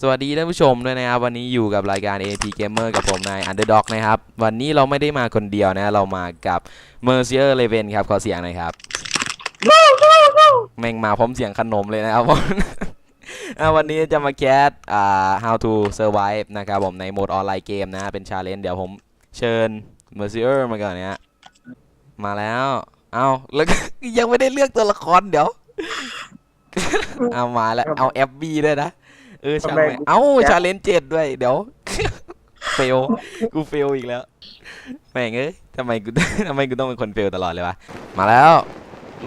สวัสดีท่านผู้ชมด้วยนะครับ วันนี้อยู่กับรายการ AP Gamer กับผมนาย Underdog นะครับ วันนี้เราไม่ได้มาคนเดียวนะ เรามากับ Mercier Raven ครับ ขอเสียงหน่อยครับ แม่งมาพร้อมเสียงขนมเลยนะครับผม อะวันนี้จะมาแคสอ่า how to survive นะครับผมในโหมดออนไลน์เกมนะ เป็น challenge เดี๋ยวผมเชิญ Mercier มาก่อนเนี่ยมาแล้ว เอาแล้วก็ ยังไม่ได้เลือกตัวละครเดี๋ยว เอามาแล้ว เอา FB ด้วยนะ เออช่างทำไมแม่งกูเอ้าแคปชาเลนจ์เจ็ดด้วย เดี๋ยวเฟลกูเฟลอีกแล้วแม่งเอ้ยทำไมกูทำไมกูต้องเป็นคนเฟลตลอดเลยวะมาแล้ว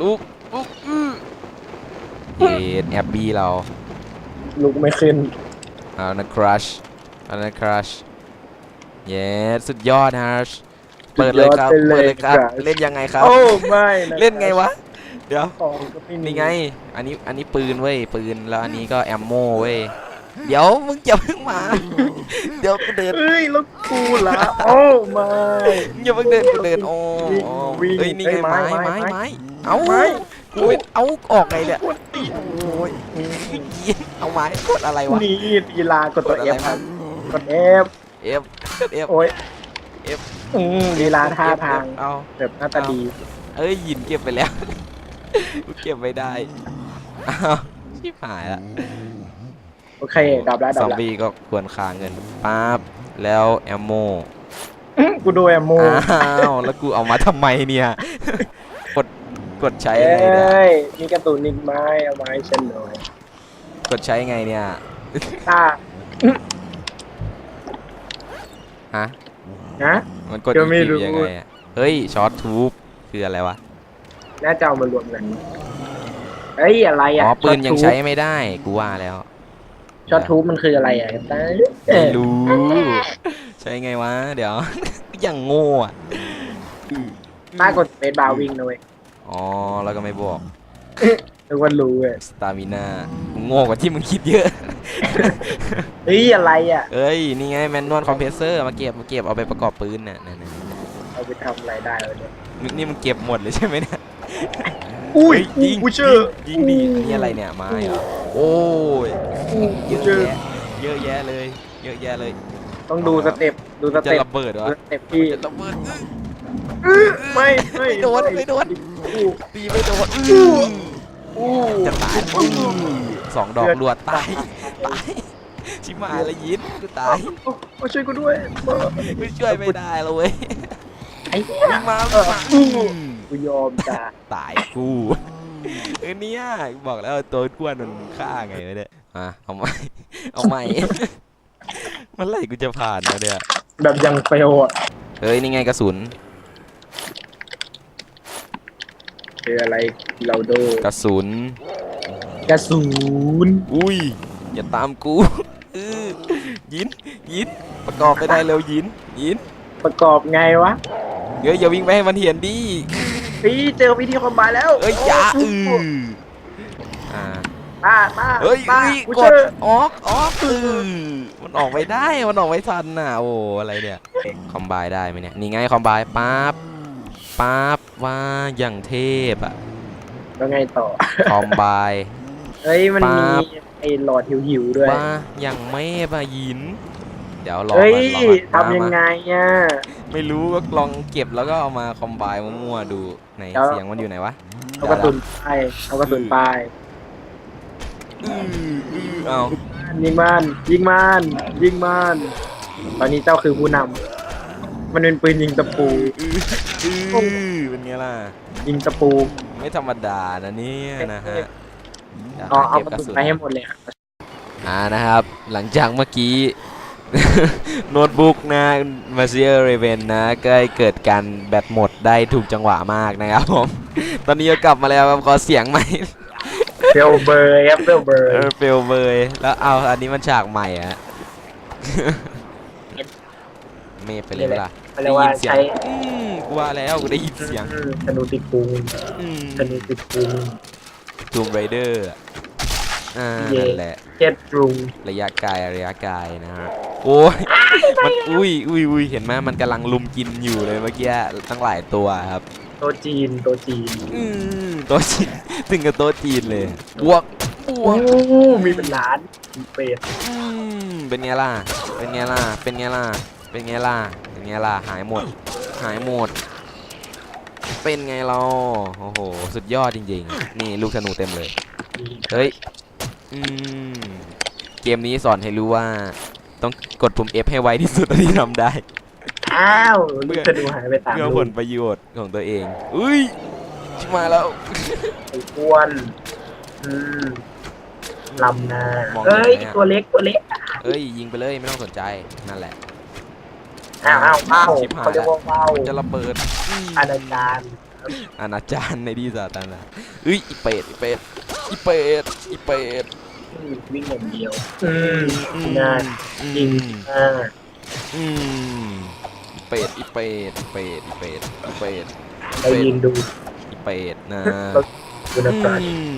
ลูกลูกอื้อเย็ดแอบบีเราลุกไม่ขึ้นเอานะครัชเอานะครัชเย็ดสุดยอดฮะเปิดเลยครับสุดยอดไปเปิดเลยเลยครับครับ เล่นยังไงครับ โอ้ไม่ะเล่นไงวะ เดี๋ยวของก็ไม่มีนี่ไง อันนี้ อันนี้ปืนเว้ย ปืน แล้วอันนี้ก็แอมโมเว้ย เดี๋ยวมึงจะเพิ่งมา เดี๋ยวกูเดินเอ้ยแล้วกูละโอ้ไม่มึงอย่าเพิ่งเดินกูเดินโอ้วิ่งโอ้วิ่งเอ้ยนี่ไงเอ้ยไม้ไม้ไม้ไม้ไม้ไม้เอาไม้ กูไม่เอาออกไงเนี่ยโอ้ยเอาไม้กดอะไรวะ นี่ตีลากดตัวกดอะเอไรฟวะกดเอฟเอฟเอฟโอ้ย F อืมลีลาท่าทาง เอา แบบหน้าตาดีเอ้ยยินเก็บไปแล้ว กูเก็บไม่ได้อ้าวชิบหายละ โอเคดับแล้วดัซบอมแล้วบี้ก็ควรค่าเงินปั๊บแล้วแอมโมอื้อกูดูแอมโมอ้าวแล้วกูเอามาทำไมเนี่ย กดกดใช้เอยังไงเนี่ย้ยมีการะตูนนิกไม้เอาไม้ฉันหน่อยกดใช้ยังไงเนี่ยตาฮะนะ มันกดก็ไม่อีรู้ ยังไงอะเฮ้ยช็อตทูบคืออะไรวะน่าจะเอามารวมกันเฮ้ยอะไรอ๋อะอปืนยังใช้ไม่ได้กูว่าแล้ว ช็อตทูบมันคืออะไรอะตาไม่รู้ ใช้ไงวะ เดี๋ยวยังโง่อะตากดเปซบาร์วิ่งนะเว้ยอ๋อ แล้วก็ไม่บอกนึกว่ารู้เว้ยสตามิน่ามึงโง่กว่าที่มึงคิดเยอะ เฮ้ย อะไรอะ เอ้ย นี่ไงแมนนวลคอมเพรสเซอร์มาเก็บมาเก็บเอาไปประกอบปืนน่ะนั่นน่ะเอาไปทำอะไรได้วะเนี่ยมึงนี่มึงเก็บหมดเลยใช่ไหมเนี่ย อุ้ยเฮ้ยิงกูเชื่อยิงดีนี่อะไรเนี่ยไม้เหรอ โอ้ยเยกูอะเชื่อแยะเยอะแยะเลย เยอะแยะเลยต้องดูสเต็ปดูสจะเต็ประเบิดดูวะสเต็ปที่จะระเบิดอื้อไม่ไม่ไม่โดนไม่โดนอู้ตีไม่โดนอู้จะตายสองดอกรวดตายตายชิมาละยินกูตายโอ้โอ้ช่วยกูด้วยไม่ช่วยไม่ได้แล้วเว้ยไอ้เหี้ยวิ่งมาเอวิ่องมาอู้กูยอมจ้าตายกู เออเนี่ยบอกแล้วตัวอ้วนมันฆ่าไงวะเนี่ยอะเอาใหม่เอาใหม่เมื่อไหร่กูจะผ่านแล้วเนี่ยแบบยังเฟลอะเฮ้ยนี่ไงกระสุนคืออะไรเราโดกระสุนกระสุนอุ้ยอย่าตามกูเออยินยินประกอบไปได้เร็วยินยินประกอบไงวะเฮ้ยอย่าวิ่งไปให้มันเห็นดิ พี่เจอวิธีคอมบายแล้วเอ้ยอย่าเอออ่าตาตาเฮ้ยตาเฮ้ยกูกเชื่ดอออกออกเออมันออกไม่ได้มันออกไม่ทันน่ะโอ้อะไรเนี่ยคอมไบได้ไหมเนี่ยนี่ไงคอมไบปั๊บปั๊บว่าอย่างเทพอะแล้วไงต่อ คอมไบ เฮ้ยมันมีปั๊บ ไอ้หลอดหิวๆด้วย ว่าอย่างเมพอะยินเดี๋ยวรอเฮ้ยก่อนรอก่อนทำยังมาไงอะมาไม่รู้ก็ลองเก็บแล้วก็เอามาคอมไบมั่วๆดูไหนเดี๋ยว เสียงมันอยู่ไหนวะเอากระสุนไปเอากระสุนไปอื้ออื้อเอายิงมันยิงมันยิงมันตอนนี้เจ้าคือผู้นำมันเป็นปืนยิงตะปู อื้ออื้อเป็นไงล่ะ ยิงตะปูไม่ธรรมดานะเนี่ยนะฮะดี๋ยวเอาหเอาก็บกระสุนไปให้หมดเลยอะ อ่านะครับ หลังจากเมื่อกี้ โน้ตบุ๊กนะมาเซียเรเวนนะก็ได้เกิดการแบตหมดได้ถูกจังหวะมากนะครับผม ตอนนี้ก็กลับมาแล้วครับขอเสียงใหม่เฟลเบอร์ครับเฟลเบอร์เออเฟลเบยแล้วเอาอันนี้มันฉากใหม่อะเมฟไปเลยเวล่ะเขาเรียกว่าได้ยินเสียงใช้อืมกูว่าแล้วกูได้ยินเสียงอืมธนูติดพุงอืมธนูติดพุงทูมไรเดอร์อ่าเย่นั่นแหละเจ็ดรุงระยะไกลระยะไกลนะฮะ โอ้ยมันอุ้ยอุ้ยอุ้ยเห็นไหมมันกำลังลุมกินอยู่เลยเมื่อกี้ตั้งหลายตัวครับโตะจีนโตะจีนอืมโต๊ะจีนถึงกับโต๊ะจีนเลยบวกบวโอ้กมีเป็นล้านเป็ดอืมเป็นไงล่ะเป็นไงล่ะเป็นไงล่ะเป็นไงล่ะเป็นไงล่ะหายหมด หายหมด เป็นไงเราโอ้โหสุดยอดจริงๆ นี่ลูกธนูเต็มเลย เฮ้ย อืม เกมนี้สอนให้รู้ว่า ต้องกดปุ่ม F ให้ไวที่สุดเท่าที่ทำได้ อ้าวลูกธนูหายไปตามเพื่อลูผกลประโยชน์ของตัวเอง อุ้ยชิบมาแล้ว ไอ้อ้วนอืมลำหน้ามองเอ้ยเห็นไหมอะ ตัวเล็กตัวเล็กเอ้ยยิงไปเลยไม่ต้องสนใจนั่นแหละ อ้าวอ้าวอ้าวชิบหาย เขาเรียกว่าว้าวจะระเบิดอาณาจารย์อนาจารในที่สาธารณะเอ้ยอีเป็ดอีเป็ดอีเป็ดอีเป็ดอืม วิ่งอย่างเดียวอืมอืมน่าอืจริงมอ่าอืมอีเป็ดอีเป็ดอีเป็ดอีเป็ดอีเป็ดไปยืนดูอีเป็ดนะดูนะจ๊ะอืม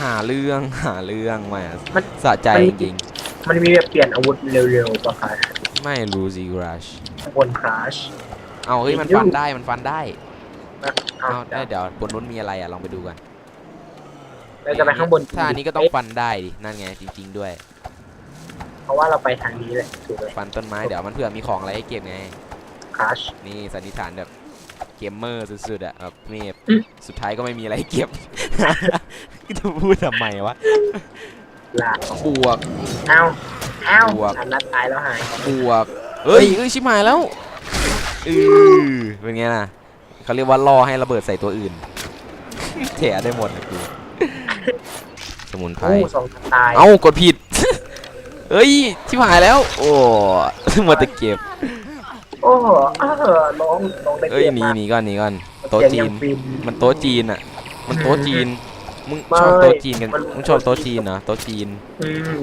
หาเรื่องหาเรื่องมามันสะใจมัน จริงมันมีแบบเปลี่ยนอาวุธเร็วๆป่ะคะๆไม่รู้สิกราชบนคราช เอาเฮ้ยมันฟันได้มันฟันได้อ้าเอาวได้เดี๋ยวบนนู้นมีอะไรอะลองไปดูกัน เราจะไปข้างบนถ้าอันนี้ก็ต้องฟันได้ดิ นั่นไงจริง ๆด้วย เพราะว่าเราไปทางนี้แหละถูกไหมฟันต้นไม้เดี๋ยวมันเผื่อมีของอะไรให้เก็บไง คราชนี่สันนิษฐานแบบเกมเมอร์สุดๆอะแบบเมฟอืมสุดท้ายก็ไม่มีอะไรให้เก็บ จะพูดทำไมวะลากบวก เอ้า เอ้าบวกอันนัดตายแล้วหาย บวก เอ้ยเอ้ยชิบหายแล้วอือเป็นไงล่ะเขาเรียกว่าล่อให้ระเบิดใส่ตัวอื่นแถได้หมดนะกู สมุนไพร โอ้สองตายเอ้ากดผิด เอ้ยชิบหายแล้ว โอ้มาตะเก็บโอ้เออน้องน้องได้เอ้ยเปรียบหนีมากหนีก่อนหนีก่อน โต๊ะเสียงจียันงฟิน มันโต๊ะจีนอะ มันโต๊ะจีน มึงไม่ชอบโต๊ะจีนกันมัน มึงชอบโต๊ะจีนเหรอโต๊ะจีน อืม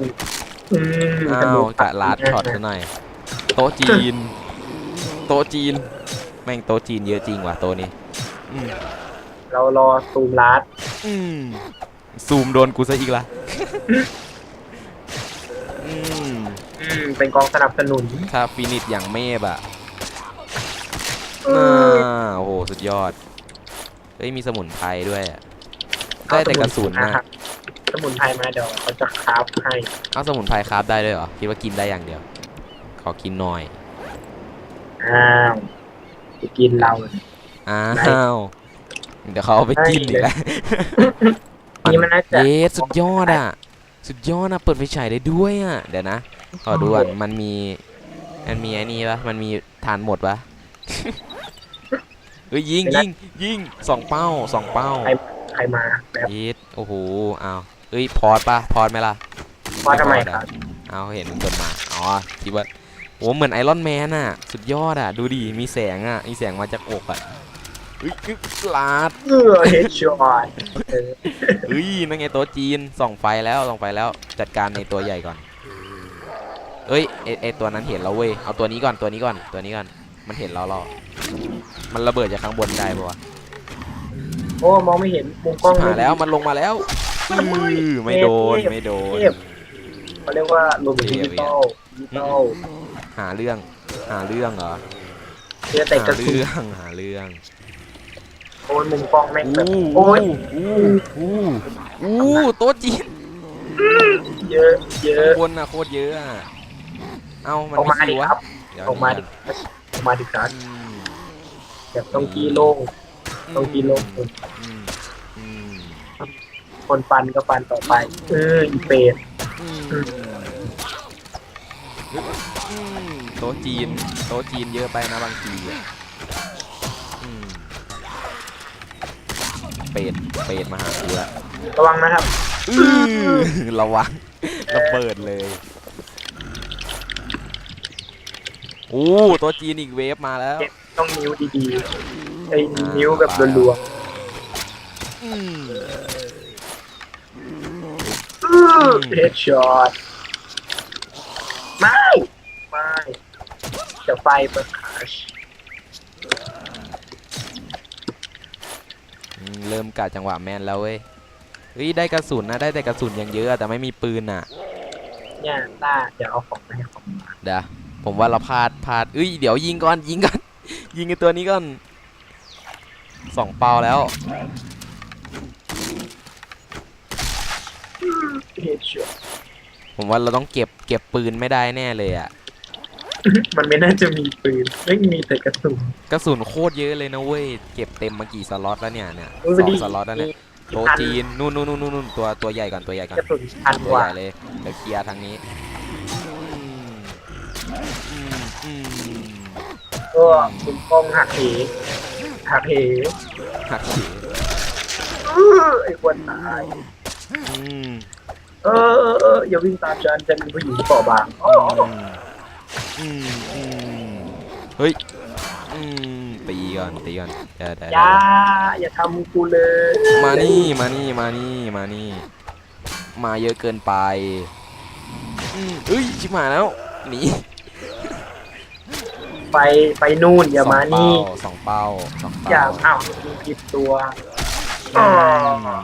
อืมอ้าวกะลาดช็อตซะหน่อย โต๊ะจีน โต๊ะจีน แม่งโต๊ะจีนเยอะจริงว่ะโต๊ะนี้ อืมเรารอซูมลัดอืม ซูมโดนกูซะอีกละอืมอืมเป็นกองสนับสนุนถ้าฟินิชอย่างเมฟอะอืน่ามโอ้โห สุดยอด เฮ้ย มีสมุนไพรด้วยอะได้แต่กระสุนนะสมุนไพรมาเดี๋ยวเขาจะคราฟให้เอาสมุนไพรคราฟได้ด้วยเหรอ คิดว่ากินได้อย่างเดียว ขอกินหน่อย อ้าวจะกินเรา อ้าว เดี๋ยวเขาเอาไปกินอีกแล้ว นี่มันน่าจะเยสสุดยอดอะ สุดยอดอะ เปิดไฟฉายได้ด้วยอะ เดี๋ยวนะขอดูก่อนมันมี มันมีไอ้นี่ปะมันมีทานหมดปะเฮ้ยยิงยิงยิงสองเป้าสองเป้าใครมาแบบเยสโอ้โหอ้าวเอ้ยพอดปะพอดไหมล่ะว่าทำไมครับเอาเห็นมันกดมาอ๋อคิดว่าโอ้เหมือนไอรอนแมนอะ สุดยอดอะ ดูดิมีแสงอะมีแสงมาจากอกอะ เฮ้ยกึ๊บลาดเออเฮดช็อตเออเฮ้ยนั่นไงโต๊ะจีนส่องไฟแล้วส่องไฟแล้วจัดการในตัวใหญ่ก่อนเอ้ยไอไอตัวนั้นเห็นเราเว้ยเอาตัวนี้ก่อนตัวนี้ก่อนตัวนี้ก่อนมันเห็นเราหรอมันระเบิดจากข้างบนได้ปะวะโอ้มองไม่เห็นมุมกล้องหาแล้วมันลงมาแล้วอื้อไม่โดนไม่โดนเทพเขาเรียกว่าโรบอทดิจิตอลดิจิตอลหาเรื่องหาเรื่องเหรอเจอแต่กหาระสุนเรื่องหาเรื่อง โอ้ยมุมกล้องแม่งแบบอู้โอ้ยอู้อู้อู้โต๊ะจีนเยอะเยอะข้างบนน่ะโคตรเยอะอะเอ้ามันออกไม่มาคิดิววะครับเดี๋ยวออกมาดินี่ออกมาดิครับอืมแบบต้องกี้โล่งต้องกินโลกอืมอืมคนฟันก็ฟันต่อไป เอออีเป็ดอืมอืมโต๊ะจีน โต๊ะจีนเยอะไปนะบางทีอะ เป็ดเป็ดมาหากูละระวังนะครับอื้อระวังระเบิดเลย โอ้โต๊ะจีนอีกเวฟมาแล้วต้องนิ้วดีๆไอ้นิ้วแบบรัวอืมๆเฮดช็อตไม่ไม่จะไฟเปิดคาช อืม เริ่มกะจังหวะแม่นแล้วเว้ยเฮ้ยได้กระสุนนะได้แต่กระสุนอย่างเยอะอะแต่ไม่มีปืนอะเนี่ยต้าเดี๋ยวเอาของไปให้ผมเดี๋ยวผมว่าเราพลาดพลาดเอ้ยเดี๋ยวยิงก่อนยิงก่อนยิงไอตัวนี้ก่อนสองเปาแล้วฮดช็อตผมว่าเราต้องเก็บเก็บปืนไม่ได้แน่เลยอะ มันไม่น่าจะมีปืนไม่มีแต่กระสุน กระสุนโคตรเยอะเลยนะเว้ย เก็บเต็มมากี่สล็อตแล้วเนี่ยเนี่ยเออสองดีสล็อตแล้วเนี่ยโตะจีนนู่นนู่นนู่นนู่นตัวตัวใหญ่ก่อนตัวใหญ่ก่อนกระสุนพันตัวกว่า ใหญ่เลยเดี๋ยวเคลียร์ทางนี้อืมอืมอืมก็คุณกล้องหักเหหักเหหักเหเออไอ้คนตาย อืมเออเออเอออย่าวิ่งตามฉันฉันเป็นผู้หญิงที่เปราะบางอ๋อ อืม อืมเฮ้ยอืมตีก่อนตีก่อนเดี๋ยวเดี๋ยวอย่า อย่าทำกูเลยมานี่มานี่มานี่มานี่ มาเยอะเกินไปอืมเอ้ยชิบหายแล้วหนีไปไปนู่นอย่ามานี่สองเป้าสองอเป้าย่าสองอ้าวมีผิดตัวเป้าอ๋อ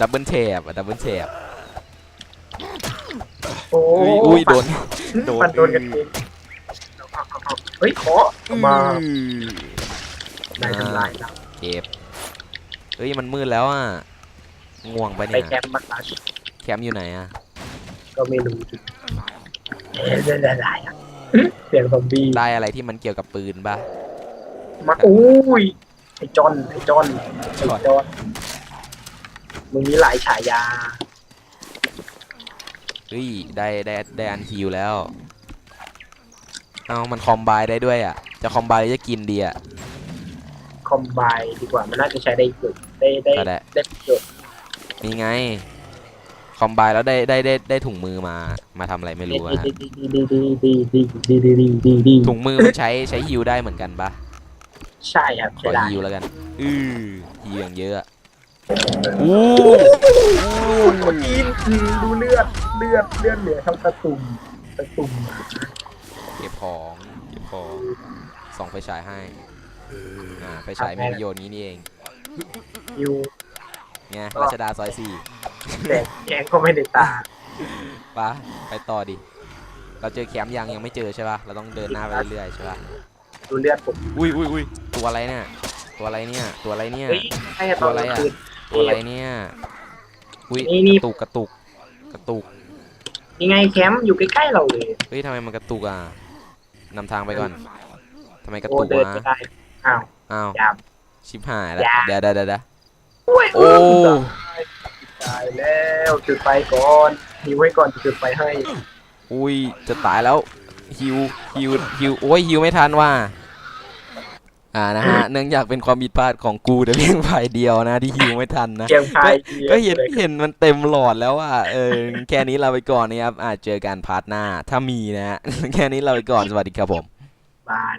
ดับเบิลเทปดับเบิลเทปโอ้อุ้ยอุ้ยโดนโดนมันโดนกันเองเอาเอาเอาเฮ้ยขอเอามาอืมนายทำลายเราเก็บเฮ้ยมันมืดแล้วอะง่วงไปไปเนี่ยแคมป์มาตาชิแคมป์อยู่ไหนอะก็ไม่รู้สิเอ๊ะได้ได้ได้อะเสียงซอมบี้ได้อะไรที่มันเกี่ยวกับปืนป่ะมาอุ้ยไอ้จอนไอ้จอนไอ้จอนมึงมีหลายฉายาเฮ้ยได้ได้ได้อันฮิวแล้ว เอามันคอมไบได้ด้วยอะ จะคอมไบหรือจะกินดีอะ คอมไบดีกว่ามันน่าจะใช้ได้เกิดได้ได้ก็ได้ ได้ประโยชน์นี่ไง คอมไบแล้วได้ได้ได้ได้ถุงมือมามาทำอะไรไม่รู้อะดีฮะดีดีดีดีดีดีดีดีดีดีถุงมือมันใช้ใช้ฮิวได้เหมือนกันปะใช่ครับขใช่อได้ฮิวแล้วกัน อือฮิวอย่างเยอะอะ อู้โอ้จีนอืมดูเลือดเลือดเลือดเหลือเท่าตะตุ่มตะตุ่มเก็บของเก็บของส่องไฟฉายให้อ่าไฟฉายมีประโยชน์นี้นี่เองอยู่ไงรัชดาซอยสี่แต่แกงก็ไม่ได้ตาปะไปต่อดิ เราเจอแคมป์ยังยังไม่เจอใช่ปะเราต้องเดินหน้าไปเรื่อยๆใช่ปะดูเลือดผม อุ้ยอุ้ยอุ้ยตัวอะไรเนี่ย ตัวอะไรเนี่ย ตัวอะไรเนี่ยเฮ้ยให้ตอนกลางคืนตัว อะไรเนี่ยอุ้ยนี่นี่ กระตุกกระตุกกระตุกยังไงแคมป์อยู่ใกล้ๆเราเลยเฮ้ยทำไมมันกระตุกอะนำทางไปก่อนทำไมกระโอ้ตุกเดินวะไม่ได้อ้าว อ้าวยามชิบหายแล้วอย่า เดี๋ยวเดี๋ยวเดี๋ยวเดี๋ยวโอ้ยโอ้ตายแล้วจุดไฟก่อนหิวไว้ก่อนจะจุดไฟให้อุ้ยจะตายแล้วฮิวฮิวฮิวโอ้ยฮิวไม่ทันว่ะ อ่านะฮะเนื่องจากเป็นความผิดพลาดของกูแต่เพียงฝ่ายเดียวนะที่ฮิวไม่ทันนะเพียงพายดียวก็เห็นเห็นมันเต็มหลอดแล้วอะเออแค่นี้เราไปก่อนนะครับอาจเจอกันพาร์ทหน้า ถ้ามีนะฮะแค่นี้เราไปก่อนสวัสดีครับผมบ้าน